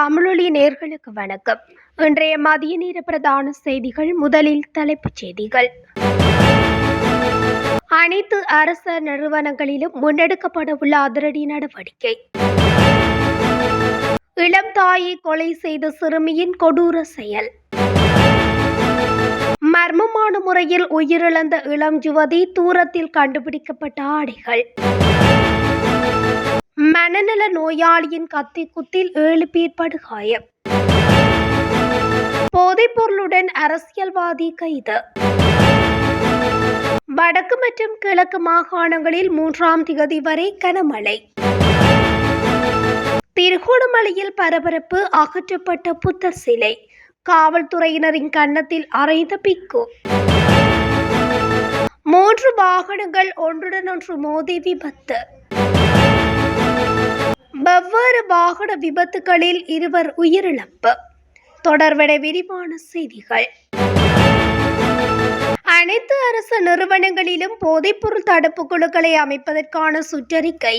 தமிழொலி நேர்களுக்கு வணக்கம். இன்றைய மதிய நேர பிரதான செய்திகள் முதலில் தலைப்புச் செய்திகள். அனைத்து அரச நிறுவனங்களிலும் முன்னெடுக்கப்படவுள்ள அதிரடி நடவடிக்கை. இளம் தாயை கொலை செய்த சிறுமியின் கொடூர செயல். மர்மமான முறையில் உயிரிழந்த இளம் யுவதி தூரத்தில் கண்டுபிடிக்கப்பட்ட ஆடைகள். மனநல நோயாளியின் கத்தி குத்தில் ஏழு பேர் படுகாயம் போதைப்பொருளுடன் அரசியல்வாதி கைது. வடக்கு மற்றும் கிழக்கு மாகாணங்களில் மூன்றாம் திகதி வரை கனமழை. திருகோணமலையில் பரபரப்பு அகற்றப்பட்ட புத்தர் சிலை. காவல்துறையினரின் கன்னத்தில் அறைந்த பிக்கு. மூன்று வாகனங்கள் ஒன்றுடன் ஒன்று மோதி விபத்து. வெவ்வேறு வாகன விபத்துகளில் இருவர் உயிரிழப்பு. தொடர்பட விரிவான செய்திகள். அனைத்து அரசு நிறுவனங்களிலும் போதைப்பொருள் தடுப்பு குழுக்களை அமைப்பதற்கான சுற்றறிக்கை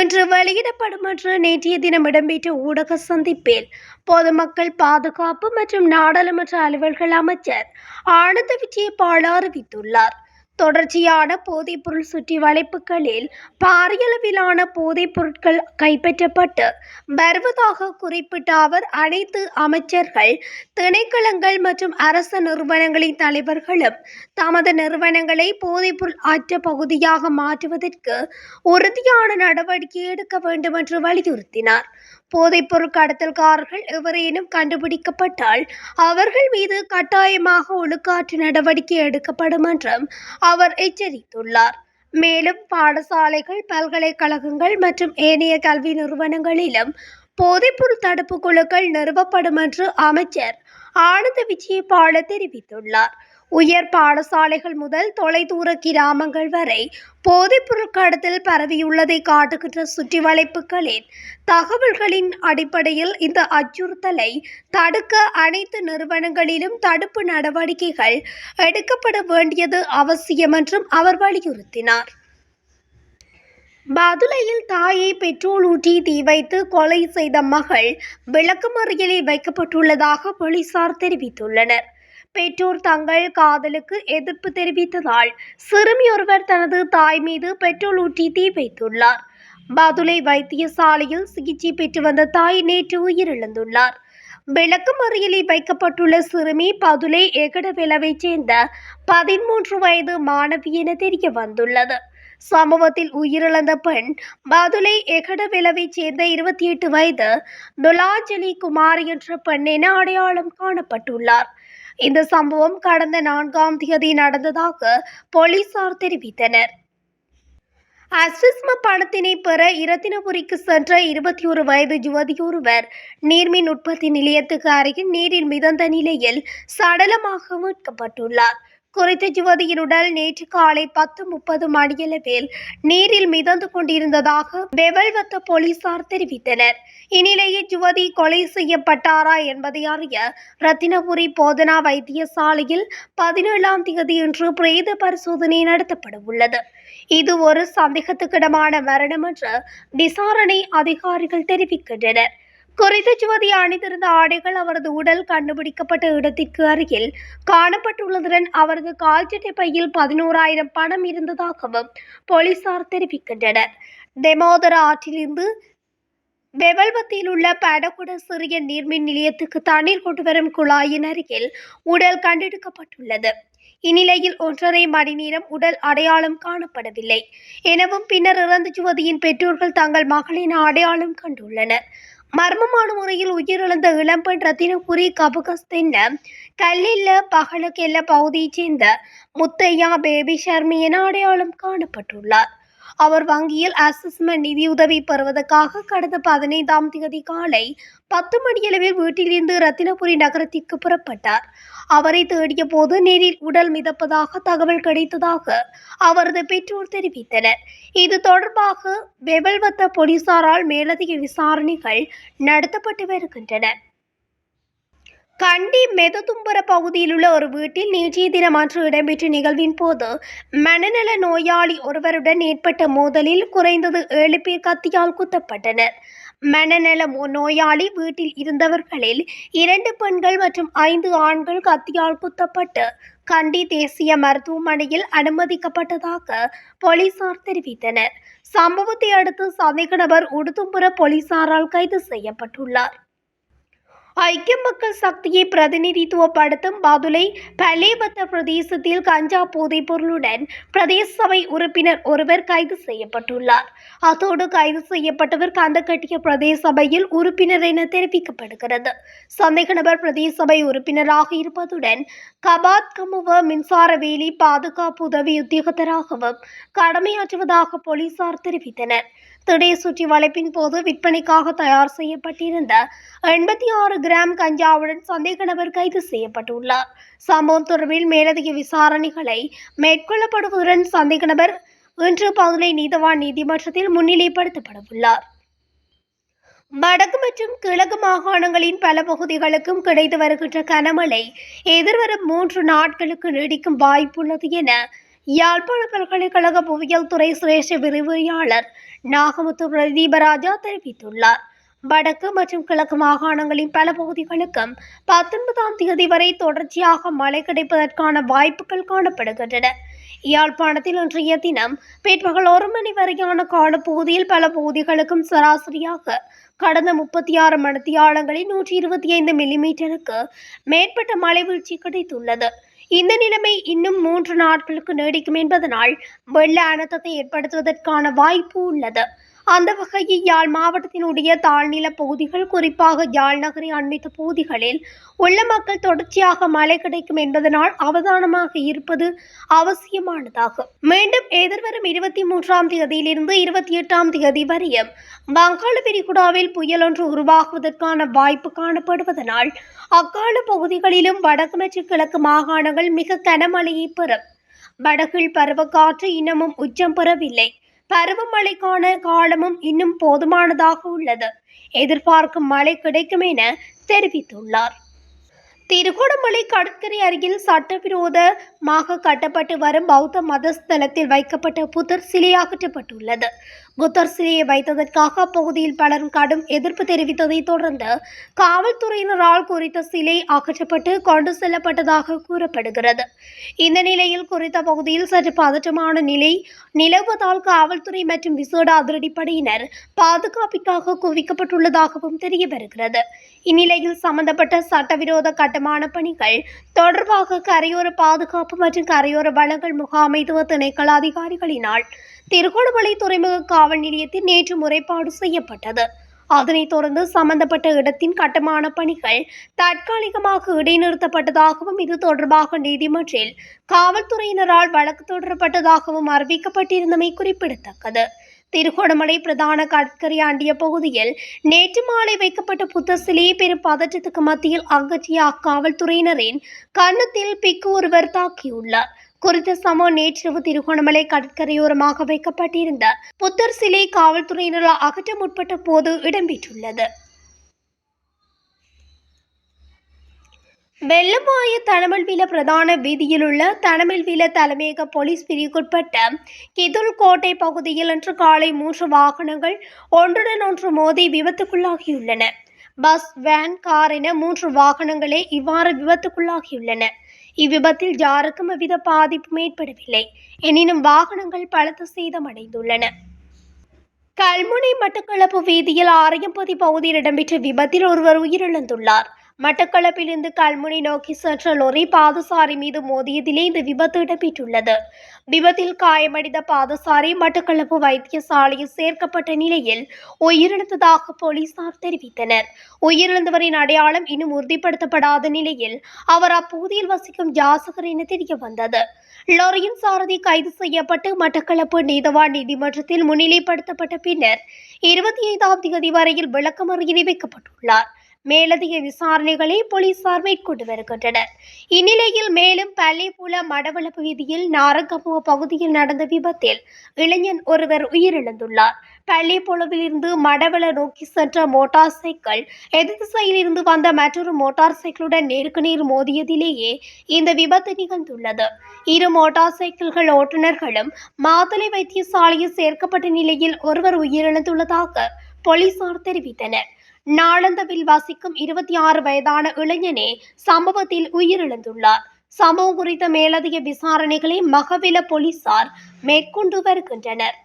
இன்று வெளியிடப்படும் என்று நேற்றைய தினம் இடம்பெற்ற ஊடக சந்திப்பில் பொதுமக்கள் பாதுகாப்பு மற்றும் நாடாளுமன்ற அலுவல்கள் அமைச்சர் ஆனந்த விஜயபால அறிவித்துள்ளார். தொடர்ச்சியான போதைப்பொருள் சுற்றி வளைப்புகளில் பாரியளவிலான போதைப் பொருட்கள் கைப்பற்றப்பட்டு வருவதாக குறிப்பிட்ட அவர் அனைத்து அமைச்சர்கள் திணைக்களங்கள் மற்றும் அரச நிறுவனங்களின் தலைவர்களும் தமது நிறுவனங்களை போதைப்பொருள் அற்ற பகுதியாக மாற்றுவதற்கு உறுதியான நடவடிக்கை எடுக்க வேண்டும் என்று வலியுறுத்தினார். போதைப்பொருள் கடத்தல்காரர்கள் எவரேனும் கண்டுபிடிக்கப்பட்டால் அவர்கள் மீது கட்டாயமாக ஒழுக்காற்று நடவடிக்கை எடுக்கப்படும் என்றும் அவர் எச்சரித்துள்ளார். மேலும் பாடசாலைகள் பல்கலைக்கழகங்கள் மற்றும் ஏனைய கல்வி நிறுவனங்களிலும் போதைப்பொருள் தடுப்பு குழுக்கள் நிறுவப்படும் என்று அமைச்சர் ஆனந்த விஜயபால தெரிவித்துள்ளார். உயர் பாடசாலைகள் முதல் தொலைதூர கிராமங்கள் வரை போதைப்பொருள் கடத்தல் பரவியுள்ளதை காட்டுகின்ற சுற்றி வளைப்புகளின் தகவல்களின் அடிப்படையில் இந்த அச்சுறுத்தலை தடுக்க அனைத்து நிறுவனங்களிலும் தடுப்பு நடவடிக்கைகள் எடுக்கப்பட வேண்டியது அவசியம் என்றும் அவர் வலியுறுத்தினார். பதுளையில் தாயை பெட்ரோல் ஊற்றி தீ வைத்து கொலை செய்த மகள் விளக்குமறியலில் வைக்கப்பட்டுள்ளதாக போலீசார் தெரிவித்துள்ளனர். பெற்றோர் தங்கள் காதலுக்கு எதிர்ப்பு தெரிவித்ததால் சிறுமி ஒருவர் தனது தாய் மீது பெட்ரோல் ஊற்றி தீ வைத்துள்ளார். பதுளை வைத்தியசாலையில் சிகிச்சை பெற்று வந்த தாய் நேற்று உயிரிழந்துள்ளார். விளக்குமறியலில் வைக்கப்பட்டுள்ள சிறுமி பதுளை எகடவெலவைச் சேர்ந்த பதிமூன்று வயது மாணவி என தெரிய வந்துள்ளது சம்பவத்தில் உயிரிழந்த பெண் பதுளை எகடவிளவைச் சேர்ந்த இருபத்தி எட்டு வயது துலாஞ்சலி குமார் என்ற பெண் என அடையாளம் காணப்பட்டுள்ளார். இந்த சம்பவம் கடந்த நான்காம் தேதி நடந்ததாக போலீசார் தெரிவித்தனர். அஸ்விஸ்ம பணத்தினை பெற இரத்தினபுரிக்கு சென்ற இருபத்தி ஒரு வயது யுவதியொருவர் நீர்மின் உற்பத்தி நிலையத்துக்கு அருகில் நீரில் மிதந்த நிலையில் சடலமாக மீட்கப்பட்டுள்ளார். குறித்த யுவதியின் உடல் நேற்று காலை பத்து முப்பது மணியளவில் நீரில் மிதந்து கொண்டிருந்ததாக பெவல்வத்த போலீசார் தெரிவித்தனர். இந்நிலையில் யுவதி கொலை செய்யப்பட்டாரா என்பதை அறிய ரத்தினபுரி போதனா வைத்தியசாலையில் பதினேழாம் தேதி இன்று பிரேத பரிசோதனை நடத்தப்பட உள்ளது இது ஒரு சந்தேகத்துக்கிடமான மரணம் என்று விசாரணை அதிகாரிகள் தெரிவிக்கின்றனர். குறித்த யுவதி அணிந்திருந்த ஆடைகள் அவரது உடல் கண்டுபிடிக்கப்பட்ட இடத்திற்கு அருகில் காணப்பட்டுள்ளதுடன் அவரது கால்சட்டை பையில் பதினோராயிரம் பணம் இருந்ததாகவும் போலீசார் தெரிவிக்கின்றனர். தெமோதர ஆற்றிலிருந்து வெவல்பத்தியில் உள்ள படகுட சிறிய நீர்மின் நிலையத்துக்கு தண்ணீர் கொண்டு வரும் குழாயின் அருகில் உடல் கண்டெடுக்கப்பட்டுள்ளது. இந்நிலையில் ஒன்றரை மணி நேரம் உடல் அடையாளம் காணப்படவில்லை. எனவும் பின்னர் இறந்த சுவதியின் பெற்றோர்கள் தங்கள் மகளின் அடையாளம் கண்டுள்ளனர். மர்மமான முறையில் உயிரிழந்த இளம்பெண் ரத்தினபுரி கபகஸ்தென்ன கல்லில்ல பகலக்கெல்ல பகுதியைச் சேர்ந்த முத்தையா பேபி ஷர்மி என அடையாளம் காணப்பட்டுள்ளார். அவர் வங்கியில் அசஸ்மெண்ட் நிதியுதவி பெறுவதற்காக கடந்த பதினைந்தாம் தேதி காலை பத்து மணியளவில் வீட்டிலிருந்து ரத்தினபுரி நகரத்திற்கு புறப்பட்டார். அவரை தேடிய போது நீரில் உடல் மிதப்பதாக தகவல் கிடைத்ததாக அவரது பெற்றோர் தெரிவித்தனர். இது தொடர்பாக வெவல்வத்த போலீசாரால் மேலதிக விசாரணைகள் நடத்தப்பட்டு வருகின்றன. கண்டி மெதுதும்புர பகுதியில் உள்ள ஒரு வீட்டில் நேற்றைய தினம் அன்று இடம்பெற்ற நிகழ்வின் போது மனநல நோயாளி ஒருவருடன் ஏற்பட்ட மோதலில் குறைந்தது ஏழு பேர் கத்தியால் குத்தப்பட்டனர். மனநல நோயாளி வீட்டில் இருந்தவர்களில் இரண்டு பெண்கள் மற்றும் ஐந்து ஆண்கள் கத்தியால் குத்தப்பட்டு கண்டி தேசிய மருத்துவமனையில் அனுமதிக்கப்பட்டதாக போலீசார் தெரிவித்தனர். சம்பவத்தை அடுத்து சந்தேக நபர் உடுதும்புர போலீசாரால் கைது செய்யப்பட்டுள்ளார். ஐக்கிய மக்கள் சக்தியை பிரதிநிதித்துவப்படுத்தும் பதுளை பலேபத்த பிரதேசத்தில் கஞ்சா போதைப் பொருளுடன் பிரதேச சபை உறுப்பினர் ஒருவர் கைது செய்யப்பட்டுள்ளார். அதோடு கைது செய்யப்பட்டவர் கந்தக்கட்டிய பிரதேச சபையில் உறுப்பினர் என தெரிவிக்கப்படுகிறது. சந்தேக நபர் பிரதேச சபை உறுப்பினராக இருப்பதுடன் கபாத் கமுவ மின்சார வேலி பாதுகாப்பு உதவி உத்தியோகத்தராகவும் கடமையாற்றுவதாக போலீசார் தெரிவித்தனர். திடீர் சுற்றி வளைப்பின் போது விற்பனைக்காக தயார் செய்யப்பட்டிருந்த எண்பத்தி ஆறு கிராம் கஞ்சாவுடன் சந்தேக நபர் கைது செய்யப்பட்டுள்ளார். சம்பவம் தொடர்பில் மேலதிக விசாரணைகளை மேற்கொள்ளப்படுவதுடன் சந்தேக நபர் இன்று பதுளை நீதவான் நீதிமன்றத்தில் முன்னிலைப்படுத்தப்படவுள்ளார். வடக்கு மற்றும் கிழக்கு மாகாணங்களின் பல பகுதிகளுக்கும் கிடைத்து வருகின்ற கனமழை எதிர்வரும் மூன்று நாட்களுக்கு நீடிக்கும் வாய்ப்புள்ளது என யாழ்ப்பாண பல்கலைக்கழக புவியியல் துறை சிரேஷ்ட விரிவுரையாளர் நாகமுத்து பிரதீபராஜா தெரிவித்துள்ளார். வடக்கு மற்றும் கிழக்கு மாகாணங்களின் பல பகுதிகளுக்கும் பத்தொன்பதாம் தேதி வரை தொடர்ச்சியாக மழை கிடைப்பதற்கான வாய்ப்புகள் காணப்படுகின்றன. யாழ்ப்பாணத்தில் இன்றைய தினம் பிற்பகல் ஒரு மணி வரையான காலப்பகுதியில் பல பகுதிகளுக்கும் சராசரியாக கடந்த முப்பத்தி ஆறு மணித்தியாலங்களில் நூற்றி இருபத்தி ஐந்து மில்லிமீட்டருக்கு மேற்பட்ட மழை வீழ்ச்சி கிடைத்துள்ளது. இந்த நிலைமை இன்னும் மூன்று நாட்களுக்கு நீடிக்கும் என்பதனால் வெள்ள அனர்த்தத்தை ஏற்படுத்துவதற்கான வாய்ப்பு உள்ளது. அந்த வகையில் யாழ் மாவட்டத்தினுடைய தாழ்நில பகுதிகள் குறிப்பாக யாழ் நகரை அண்மித்த பகுதிகளில் உள்ள மக்கள் தொடர்ச்சியாக மழை கிடைக்கும் என்பதனால் அவதானமாக இருப்பது அவசியமானதாகும். மீண்டும் எதிர்வரும் இருபத்தி மூன்றாம் தேதியிலிருந்து இருபத்தி எட்டாம் தேதி வரையும் வங்காள விரிகுடாவில் புயல் ஒன்று உருவாகுவதற்கான வாய்ப்பு காணப்படுவதனால் அக்கால பகுதிகளிலும் வடக்கு மற்றும் கிழக்கு மாகாணங்கள் மிக கனமழையை பெறும். வடகில் பருவக்காற்று இன்னமும் உச்சம் பெறவில்லை. பருவமழைக்கான காலமும் இன்னும் போதுமானதாக உள்ளது. எதிர்பார்க்கும் மழை கிடைக்கும் என தெரிவித்துள்ளார். திருகோணமலை கடற்கரை அருகில் சட்டவிரோதமாக கட்டப்பட்டு வரும் பௌத்த மதஸ்தலத்தில் வைக்கப்பட்ட புத்தர் சிலை அகற்றப்பட்டுள்ளது. புத்தர் சிலையை வைத்ததற்காக அப்பகுதியில் பலரும் கடும் எதிர்ப்பு தெரிவித்ததைத் தொடர்ந்து காவல்துறையினரால் குறித்த சிலை அகற்றப்பட்டு கொண்டு செல்லப்பட்டதாக கூறப்படுகிறது. இந்த நிலையில் குறித்த பகுதியில் சற்று பதற்றமான நிலை நிலவுவதால் காவல்துறை மற்றும் விசேட அதிரடிப்படையினர் பாதுகாப்பிற்காக குவிக்கப்பட்டுள்ளதாகவும் தெரிய வருகிறது இந்நிலையில் சம்பந்தப்பட்ட சட்டவிரோத கட்டுமான பணிகள் தொடர்பாக கரையோர பாதுகாப்பு மற்றும் கரையோர வளங்கள் முகாமைத்துவ திணைக்கள அதிகாரிகளினால் திருகோணமலை துறைமுக காவல் நிலையத்தில் நேற்று முறைப்பாடு செய்யப்பட்டது. அதனைத் தொடர்ந்து சம்பந்தப்பட்ட இடத்தின் கட்டுமான பணிகள் தற்காலிகமாக இடைநிறுத்தப்பட்டதாகவும் இது தொடர்பாக நீதிமன்றில் காவல்துறையினரால் வழக்கு தொடரப்பட்டதாகவும் அறிவிக்கப்பட்டிருந்தமை குறிப்பிடத்தக்கது. திருகோணமலை பிரதான கடற்கரை ஆண்டிய பகுதியில் நேற்று மாலை வைக்கப்பட்ட புத்த சிலையை பெரும் பதற்றத்துக்கு மத்தியில் அகற்றிய அக்காவல்துறையினரின் கன்னத்தில் பிக்கு ஒருவர் தாக்கியுள்ளார். குறித்த சம்பவம் நேற்றிரவு திருகோணமலை கடற்கரையோரமாக வைக்கப்பட்டிருந்த புத்தர் சிலை காவல்துறையினரால் அகற்ற முற்பட்ட போது இடம்பெற்றுள்ளது. வெள்ளமாய தனமல்வில பிரதான வீதியிலுள்ள தனமல்வில தலைமையக போலீஸ் பிரிவுக்குட்பட்ட கிதுல் கோட்டை பகுதியில் இன்று காலை மூன்று வாகனங்கள் ஒன்றுடன் ஒன்று மோதி விபத்துக்குள்ளாகியுள்ளன. பஸ் வேன் கார் என மூன்று வாகனங்களே இவ்வாறு விபத்துக்குள்ளாகியுள்ளன. இவ்விபத்தில் யாருக்கும் எவ்வித பாதிப்பும் ஏற்படவில்லை. எனினும் வாகனங்கள் பலத்த சேதமடைந்துள்ளன கல்முனை மட்டக்களப்பு வீதியில் ஆரையம்பதி பகுதியில் இடம்பெற்ற விபத்தில் ஒருவர் உயிரிழந்துள்ளார். மட்டக்களப்பிலிருந்து கல்முனை நோக்கி சென்ற லொரி பாதசாரி மீது மோதியதிலே இந்த விபத்து இடம்பெற்றுள்ளது. விபத்தில் காயமடைந்த பாதசாரி மட்டக்களப்பு வைத்தியசாலையில் சேர்க்கப்பட்ட நிலையில் உயிரிழந்ததாக போலீசார் தெரிவித்தனர். உயிரிழந்தவரின் அடையாளம் இன்னும் உறுதிப்படுத்தப்படாத நிலையில் அவர் அப்பகுதியில் வசிக்கும் ஜாசகர் என தெரிய வந்தது லொரியின் சாரதி கைது செய்யப்பட்டு மட்டக்களப்பு நீதவான் நீதிமன்றத்தில் முன்னிலைப்படுத்தப்பட்ட பின்னர் இருபத்தி ஐந்தாம் தேதி வரையில் விளக்கமறியலை வைக்கப்பட்டுள்ளார். மேலதிக விசாரணைகளை போலீசார் மேற்கொண்டு வருகின்றனர். இந்நிலையில் மேலும் பள்ளிப்புல மடவளப்பு வீதியில் நாரங்கமுக பகுதியில் நடந்த விபத்தில் இளைஞன் ஒருவர் உயிரிழந்துள்ளார். பள்ளிப்புலவிலிருந்து மடவள நோக்கி சென்ற மோட்டார் சைக்கிள் எதிர் திசையில் இருந்து வந்த மற்றொரு மோட்டார் சைக்கிளுடன் நேருக்கு நேர் மோதியதிலேயே இந்த விபத்து நிகழ்ந்துள்ளது. இரு மோட்டார் சைக்கிள்கள் ஓட்டுநர்களும் மாதுளை வைத்தியசாலையில் சேர்க்கப்பட்ட நிலையில் ஒருவர் உயிரிழந்துள்ளதாக போலீசார் தெரிவித்தனர். நாளந்தவில் வசிக்கும் இருபத்தி ஆறு வயதான இளைஞனே சம்பவத்தில் உயிரிழந்துள்ளார். சம்பவம் குறித்த மேலதிக விசாரணைகளை மகவில போலீசார் மேற்கொண்டு வருகின்றனர்.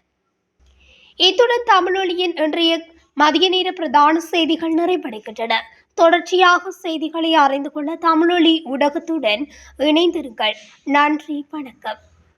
இத்துடன் தமிழொலியின் இன்றைய மதிய நேர பிரதான செய்திகள் நிறைவடைகின்றன. தொடர்ச்சியாக செய்திகளை அறிந்து கொள்ள தமிழொலி ஊடகத்துடன் இணைந்திருங்கள். நன்றி வணக்கம்.